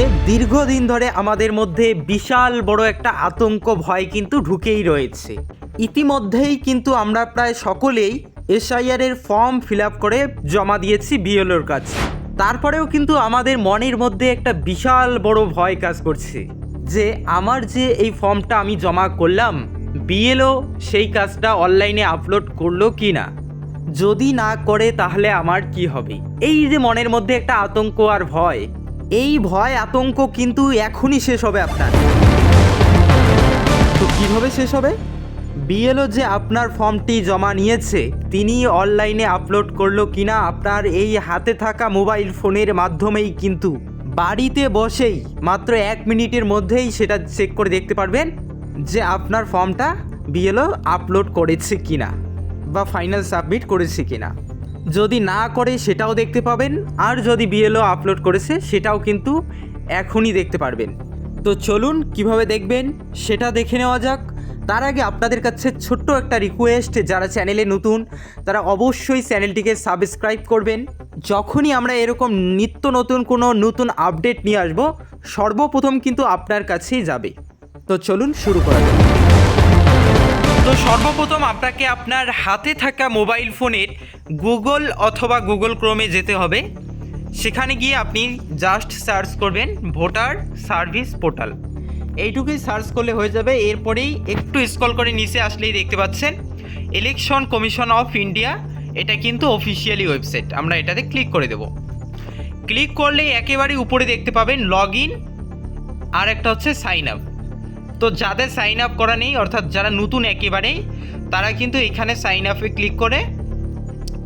নিয়ে দীর্ঘদিন ধরে আমাদের মধ্যে বিশাল বড় একটা আতঙ্ক, ভয় কিন্তু ঢুকেই রয়েছে। ইতিমধ্যেই কিন্তু আমরা প্রায় সকলেই এসআইআর এর ফর্ম ফিল আপ করে জমা দিয়েছি বিএলওর কাছে। তারপরেও কিন্তু আমাদের মনের মধ্যে একটা বিশাল বড় ভয় কাজ করছে যে, আমার যে এই ফর্মটা আমি জমা করলাম, বিএলও সেই কাজটা অনলাইনে আপলোড করল কি না যদি না করে তাহলে আমার কি হবে? এই যে মনের মধ্যে একটা আতঙ্ক আর ভয় এই ভয়, আতঙ্ক কিন্তু এখনই শেষ হবে আপনার। তো কীভাবে শেষ হবে? বিএলও যে আপনার ফর্মটি জমা নিয়েছে, তিনি অনলাইনে আপলোড করল কিনা আপনার এই হাতে থাকা মোবাইল ফোনের মাধ্যমেই কিন্তু। বাড়িতে বসেই মাত্র এক মিনিটের মধ্যেই সেটা চেক করে দেখতে পারবেন যে আপনার ফর্মটা বিএলও আপলোড করেছে কিনা বা ফাইনাল সাবমিট করেছে কিনা। যদি না করে সেটাও দেখতে পাবেন, আর যদি বিএলও আপলোড করেছে, সেটাও কিন্তু এখনই দেখতে পারবেন। তো চলুন, কীভাবে দেখবেন, সেটা দেখে নেওয়া যাক। তার আগে আপনাদের কাছে ছোট্ট একটা রিকোয়েস্ট যারা চ্যানেলে নতুন, তারা অবশ্যই চ্যানেলটিকে সাবস্ক্রাইব করবেন। যখনই আমরা এরকম নিত্য নতুন কোনো নতুন আপডেট নিয়ে আসব, সর্বপ্রথম কিন্তু আপনার কাছেই যাবে। তো চলুন শুরু করা যাক। তো সর্বপ্রথম আপনাকে আপনার হাতে থাকা মোবাইল ফোনের গুগল অথবা গুগল ক্রোমে যেতে হবে। সেখানে গিয়ে আপনি জাস্ট সার্চ করবেন ভোটার সার্ভিস পোর্টাল। এইটুকুই সার্চ করলে হয়ে যাবে। এরপরেই একটু স্ক্রল করে নিচে আসলেই দেখতে পাচ্ছেন, ইলেকশন কমিশন অফ ইন্ডিয়া। এটা কিন্তু অফিসিয়ালি ওয়েবসাইট। আমরা এটাতে ক্লিক করে দেব। ক্লিক করলেই একেবারে উপরে দেখতে পাবেন, লগ ইন। আর একটা হচ্ছে সাইন আপ। তো যাদের সাইন আপ করা নেই, অর্থাৎ যারা নতুন একেবারেই, তারা কিন্তু এখানে সাইন আপে ক্লিক করে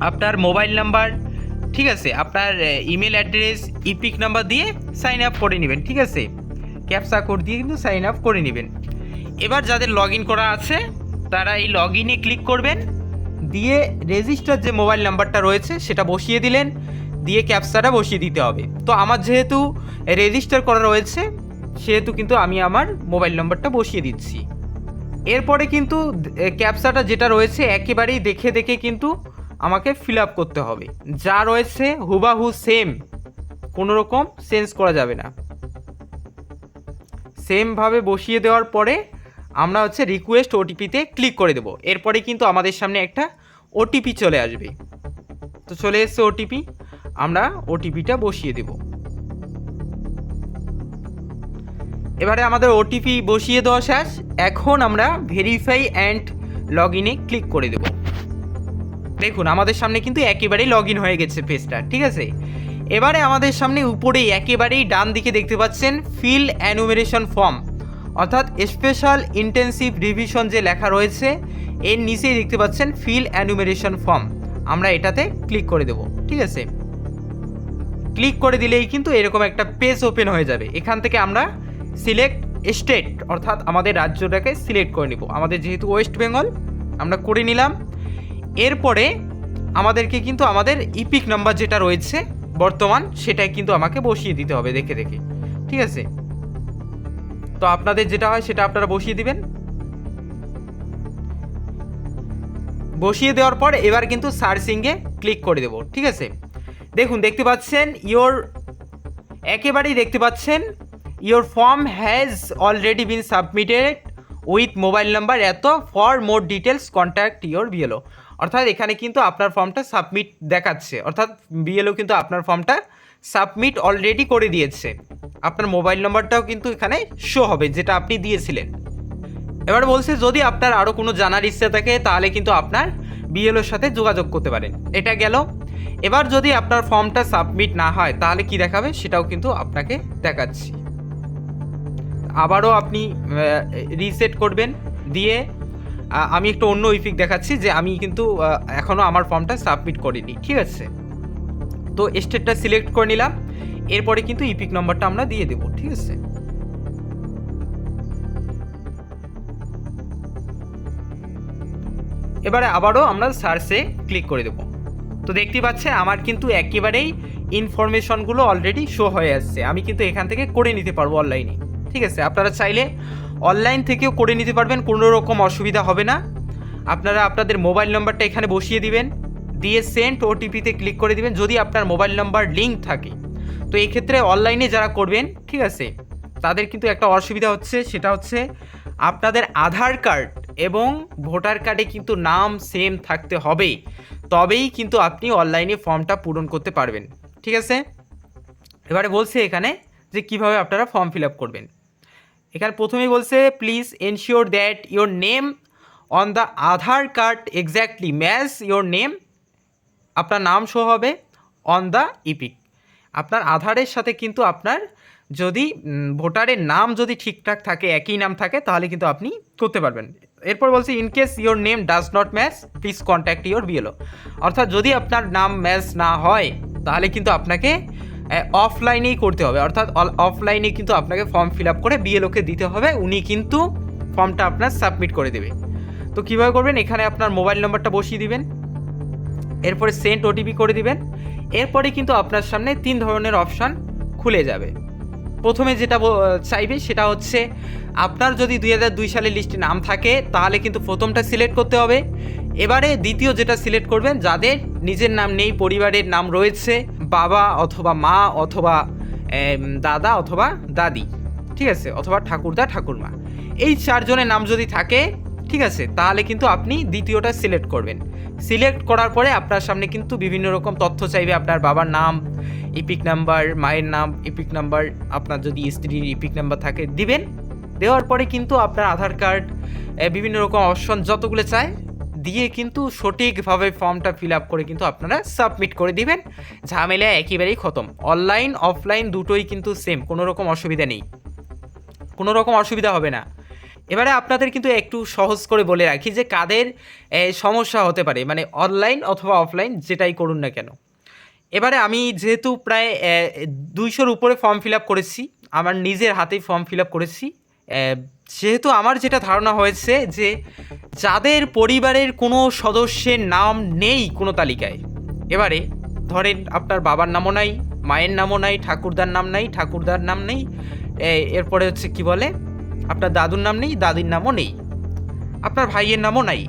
আপনার মোবাইল নাম্বার ঠিক আছে, আপনার ইমেল অ্যাড্রেস ইপিক নাম্বার দিয়ে সাইন আপ করে নেবেন, ঠিক আছে? ক্যাপসা কোড দিয়ে কিন্তু সাইন আপ করে নেবেন। এবার যাদের লগ ইন করা আছে, তারা এই লগ ক্লিক করবেন, দিয়ে রেজিস্টার যে মোবাইল নাম্বারটা রয়েছে, সেটা বসিয়ে দিলেন, দিয়ে ক্যাপসাটা বসিয়ে দিতে হবে। তো আমার যেহেতু রেজিস্টার করা রয়েছে সেহেতু কিন্তু আমি আমার মোবাইল নম্বরটা বসিয়ে দিচ্ছি। এরপরে কিন্তু ক্যাপসাটা যেটা রয়েছে একেবারেই দেখে দেখে কিন্তু আমাকে ফিল আপ করতে হবে। যা রয়েছে হুবাহু সেম কোনো রকম চেঞ্জ করা যাবে না। সেমভাবে বসিয়ে দেওয়ার পরে আমরা হচ্ছে রিকোয়েস্ট ওটিপিতে ক্লিক করে দেবো। এরপরে কিন্তু আমাদের সামনে একটা ওটিপি চলে আসবে। তো চলে এসছে ওটিপি আমরা ওটিপিটা বসিয়ে দেবো। এবারে আমাদের ওটিপি বসিয়ে দেওয়া শেষ। এখন আমরা ভেরিফাই অ্যান্ড লগ ইনে ক্লিক করে দেব। দেখুন, আমাদের সামনে কিন্তু একেবারেই লগ ইন হয়ে গেছে পেজটা ঠিক আছে? এবারে আমাদের সামনে উপরেই একেবারেই ডান দিকে দেখতে পাচ্ছেন ফিল অ্যানুমেরেশন ফর্ম অর্থাৎ স্পেশাল ইন্টেন্সিভ রিভিশন যে লেখা রয়েছে, এর নিচেই দেখতে পাচ্ছেন ফিল অ্যানুমেরেশন ফর্ম আমরা এটাতে ক্লিক করে দেব, ঠিক আছে? ক্লিক করে দিলেই কিন্তু এরকম একটা পেজ ওপেন হয়ে যাবে। এখান থেকে আমরা সিলেক্ট স্টেট, অর্থাৎ আমাদের রাজ্যটাকে সিলেক্ট করে নিব। আমাদের যেহেতু ওয়েস্ট বেঙ্গল, আমরা করে নিলাম। এরপরে আমাদেরকে কিন্তু আমাদের ইপিক নাম্বার যেটা রয়েছে বর্তমান, সেটাই কিন্তু আমাকে বসিয়ে দিতে হবে দেখে দেখে। ঠিক আছে? তো আপনাদের যেটা হয় সেটা আপনারা বসিয়ে দিবেন। বসিয়ে দেওয়ার পর এবার কিন্তু সার্চিংয়ে ক্লিক করে দেবো। ঠিক আছে? দেখুন, দেখতে পাচ্ছেন, ইওর একেবারেই দেখতে পাচ্ছেন your form has already been submitted with mobile number এত for more details contact your BLO অর্থাৎ এখানে কিন্তু আপনার ফর্মটা সাবমিট দেখাচ্ছে। অর্থাৎ বিএলও কিন্তু আপনার ফর্মটা সাবমিট অলরেডি করে দিয়েছে। আপনার মোবাইল নাম্বারটাও কিন্তু এখানে শো হবে, যেটা আপনি দিয়েছিলেন। এবার বলছে, যদি আপনার আরও কোনো জানার ইচ্ছা থাকে, তাহলে কিন্তু আপনার বিএলওর সাথে যোগাযোগ করতে পারেন। এটা গেল। এবার যদি আপনার ফর্মটা সাবমিট না হয়, তাহলে কি দেখাবে? সেটাও কিন্তু আপনাকে দেখাচ্ছি। আবারও আপনি রিসেট করবেন, দিয়ে আমি একটু অন্য ইফিক দেখাচ্ছি যে আমি কিন্তু এখনও আমার ফর্মটা সাবমিট করিনি, ঠিক আছে? তো স্টেটটা সিলেক্ট করে নিলাম, এরপরে কিন্তু ইপিক নম্বরটা আমরা দিয়ে দেবো, ঠিক আছে? এবারে আবারও আমরা সার্চে ক্লিক করে দেবো। তো দেখতে পাচ্ছে আমার কিন্তু একেবারেই ইনফরমেশনগুলো অলরেডি শো হয়ে আসছে, আমি কিন্তু এখান থেকে করে নিতে পারব অনলাইনে ঠিক আছে, আপনারা চাইলে অনলাইন থেকেও করে নিতে পারবেন, কোনো রকম অসুবিধা হবে না। আপনারা আপনাদের মোবাইল নম্বরটা এখানে বসিয়ে দিবেন, দিয়ে সেন্ট ওটিপিতে ক্লিক করে দিবেন, যদি আপনার মোবাইল নম্বর লিঙ্ক থাকে। তো এই ক্ষেত্রে অনলাইনে যারা করবেন, ঠিক আছে, তাদের কিন্তু একটা অসুবিধা হচ্ছে, সেটা হচ্ছে আপনাদের আধার কার্ড এবং ভোটার কার্ডে কিন্তু নাম সেম থাকতে হবে। তবেই কিন্তু আপনি অনলাইনে ফর্মটা পূরণ করতে পারবেন, ঠিক আছে? এবারে বলছে এখানে যে কীভাবে আপনারা ফর্ম ফিল আপ করবেন। এখানে প্রথমেই বলছে please ensure that your name on the Aadhaar card exactly match your name আপনার নাম শো হবে অন দ্য ইপিক আপনার আধারের সাথে কিন্তু আপনার যদি ভোটারের নাম যদি ঠিকঠাক থাকে, একই নাম থাকে, তাহলে কিন্তু আপনি করতে পারবেন। এরপর বলছি in case your name does not match please contact your BLO অর্থাৎ যদি আপনার নাম ম্যাচ না হয়, তাহলে কিন্তু আপনাকে অফলাইনেই করতে হবে। অর্থাৎ অফলাইনে কিন্তু আপনাকে ফর্ম ফিল আপ করে বিএলওকে দিতে হবে। উনি কিন্তু ফর্মটা আপনার সাবমিট করে দেবে। তো কীভাবে করবেন? এখানে আপনার মোবাইল নম্বরটা বসিয়ে দিবেন। এরপরে সেন্ট ওটিপি করে দিবেন। এরপরে কিন্তু আপনার সামনে তিন ধরনের অপশান খুলে যাবে। প্রথমে যেটা চাইবে সেটা হচ্ছে, আপনার যদি দুই হাজার দুই সালের লিস্টে নাম থাকে, তাহলে কিন্তু প্রথমটা সিলেক্ট করতে হবে। এবারে দ্বিতীয় যেটা সিলেক্ট করবেন, যাদের নিজের নাম নেই, পরিবারের নাম রয়েছে বাবা অথবা মা অথবা দাদা অথবা দাদি, ঠিক আছে? অথবা ঠাকুরদা, ঠাকুরমা। এই চারজনের নাম যদি থাকে, ঠিক আছে, তাহলে কিন্তু আপনি দ্বিতীয়টা সিলেক্ট করবেন। সিলেক্ট করার পরে আপনার সামনে কিন্তু বিভিন্ন রকম তথ্য চাইবে, আপনার বাবার নাম ইপিক নাম্বার, মায়ের নাম ইপিক নাম্বার, আপনার যদি স্ত্রীর ইপিক নাম্বার থাকে, দিবেন। দেওয়ার পরে কিন্তু আপনার আধার কার্ড বিভিন্ন রকম অপশন যতগুলো চায় দিয়ে কিন্তু সঠিকভাবে ফর্মটা ফিল আপ করে কিন্তু আপনারা সাবমিট করে দিবেন। ঝামেলা একেবারেই খতম। অনলাইন, অফলাইন দুটোই কিন্তু সেম কোনো রকম অসুবিধা নেই। কোনো রকম অসুবিধা হবে না। এবারে আপনাদের কিন্তু একটু সহজ করে বলে রাখি যে কাদের সমস্যা হতে পারে মানে অনলাইন অথবা অফলাইন যেটাই করুন না কেন। এবারে আমি যেহেতু প্রায় দুইশোর উপরে ফর্ম ফিল আপ করেছি, আমার নিজের হাতেই ফর্ম ফিল আপ করেছি এ, যেহেতু আমার যেটা ধারণা হয়েছে যে যাদের পরিবারের কোনো সদস্যের নাম নেই কোনো তালিকায় এবারে ধরেন আপনার বাবার নামও নাই মায়ের নামও নাই ঠাকুরদার নাম নাই ঠাকুরদার নাম নেই এরপরে হচ্ছে কি বলে? আপনার দাদুর নাম নেই দাদির নামও নেই আপনার ভাইয়ের নামও নাই।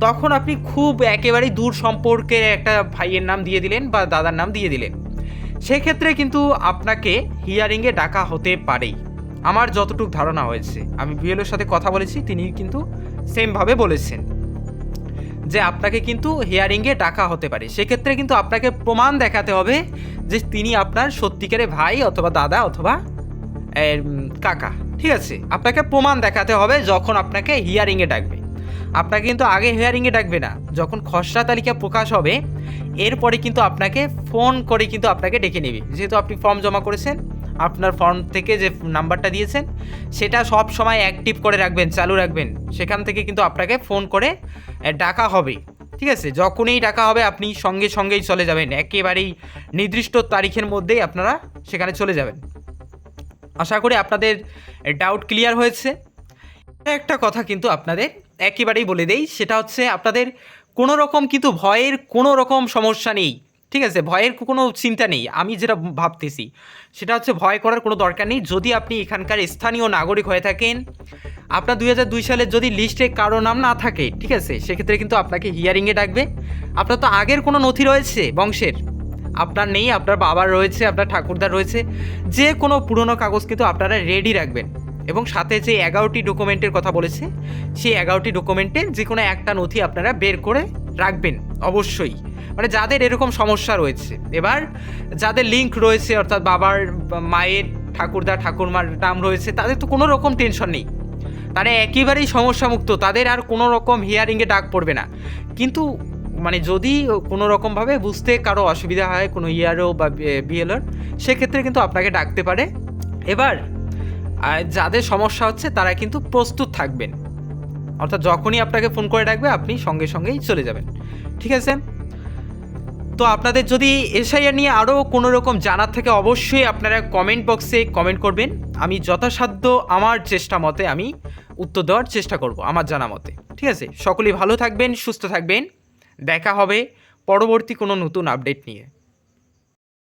তখন আপনি খুব একেবারেই দূর সম্পর্কের একটা ভাইয়ের নাম দিয়ে দিলেন বা দাদার নাম দিয়ে দিলেন। সেক্ষেত্রে কিন্তু আপনাকে হিয়ারিংয়ে ডাকা হতে পারে আমার যতটুকু ধারণা হয়েছে, আমি বিএলওর সাথে কথা বলেছি, তিনি কিন্তু সেমভাবে বলেছেন যে আপনাকে কিন্তু হিয়ারিংয়ে ডাকা হতে পারে। সেক্ষেত্রে কিন্তু আপনাকে প্রমাণ দেখাতে হবে যে তিনি আপনার সত্যিকারের ভাই অথবা দাদা অথবা কাকা। ঠিক আছে? আপনাকে প্রমাণ দেখাতে হবে যখন আপনাকে হিয়ারিংয়ে ডাকবে। আপনাকে কিন্তু আগে হিয়ারিংয়ে ডাকবে না। যখন খসড়া তালিকা প্রকাশ হবে, এরপরে কিন্তু আপনাকে ফোন করে কিন্তু আপনাকে ডেকে নেবে। যেহেতু আপনি ফর্ম জমা করেছেন আপনার ফর্ম থেকে যে নাম্বারটা দিয়েছেন, সেটা সব সময় অ্যাক্টিভ করে রাখবেন, চালু রাখবেন। সেখান থেকে কিন্তু আপনাকে ফোন করে ডাকা হবে। ঠিক আছে? যখনই ডাকা হবে, আপনি সঙ্গে সঙ্গেই চলে যাবেন। একেবারেই নির্দিষ্ট তারিখের মধ্যেই আপনারা সেখানে চলে যাবেন। আশা করি আপনাদের ডাউট ক্লিয়ার হয়েছে। একটা কথা কিন্তু আপনাদের একেবারেই বলে দেই, সেটা হচ্ছে আপনাদের কোনো রকম কিন্তু ভয়ের কোনো রকম সমস্যা নেই। ঠিক আছে, ভয়ের কোনো চিন্তা নেই। আমি যেটা ভাবতেছি, সেটা হচ্ছে ভয় করার কোনো দরকার নেই। যদি আপনি এখানকার স্থানীয় নাগরিক হয়ে থাকেন, আপনার দুই হাজার দুই সালের যদি লিস্টে কারও নাম না থাকে, ঠিক আছে, সেক্ষেত্রে কিন্তু আপনাকে হিয়ারিংয়ে ডাকবে। আপনার তো আগের কোনো নথি রয়েছে বংশের? আপনার নেই, আপনার বাবার রয়েছে, আপনার ঠাকুরদার রয়েছে। যে কোনো পুরনো কাগজ কিন্তু আপনারা রেডি রাখবেন। এবং সাথে যে এগারোটি ডকুমেন্টের কথা বলেছে, সেই এগারোটি ডকুমেন্টে যে কোনো একটা নথি আপনারা বের করে রাখবেন, অবশ্যই। মানে যাদের এরকম সমস্যা রয়েছে। এবার যাদের লিঙ্ক রয়েছে, অর্থাৎ বাবার মায়ের ঠাকুরদা, ঠাকুরমার নাম রয়েছে, তাদের তো কোনো রকম টেনশন নেই। তারা একেবারেই সমস্যামুক্ত, তাদের আর কোনো রকম হিয়ারিংয়ে ডাক পড়বে না। কিন্তু মানে যদি কোনো রকমভাবে বুঝতে কারও অসুবিধা হয়, কোনো ইয়ারও বা বিএলওর সেক্ষেত্রে কিন্তু আপনাকে ডাকতে পারে। এবার যাদের সমস্যা হচ্ছে, তারা কিন্তু প্রস্তুত থাকবেন। অর্থাৎ যখনই আপনাকে ফোন করে ডাকবে, আপনি সঙ্গে সঙ্গেই চলে যাবেন। ঠিক আছে? তো আপনাদের যদি এসআইআর নিয়ে আরও কোনো রকম জানার থেকে, অবশ্যই আপনারা কমেন্ট বক্সে কমেন্ট করবেন। আমি যথাসাধ্য আমার চেষ্টা মতে আমি উত্তর দেওয়ার চেষ্টা করব, আমার জানা মতে। ঠিক আছে? সকলেই ভালো থাকবেন, সুস্থ থাকবেন। দেখা হবে পরবর্তী কোনো নতুন আপডেট নিয়ে।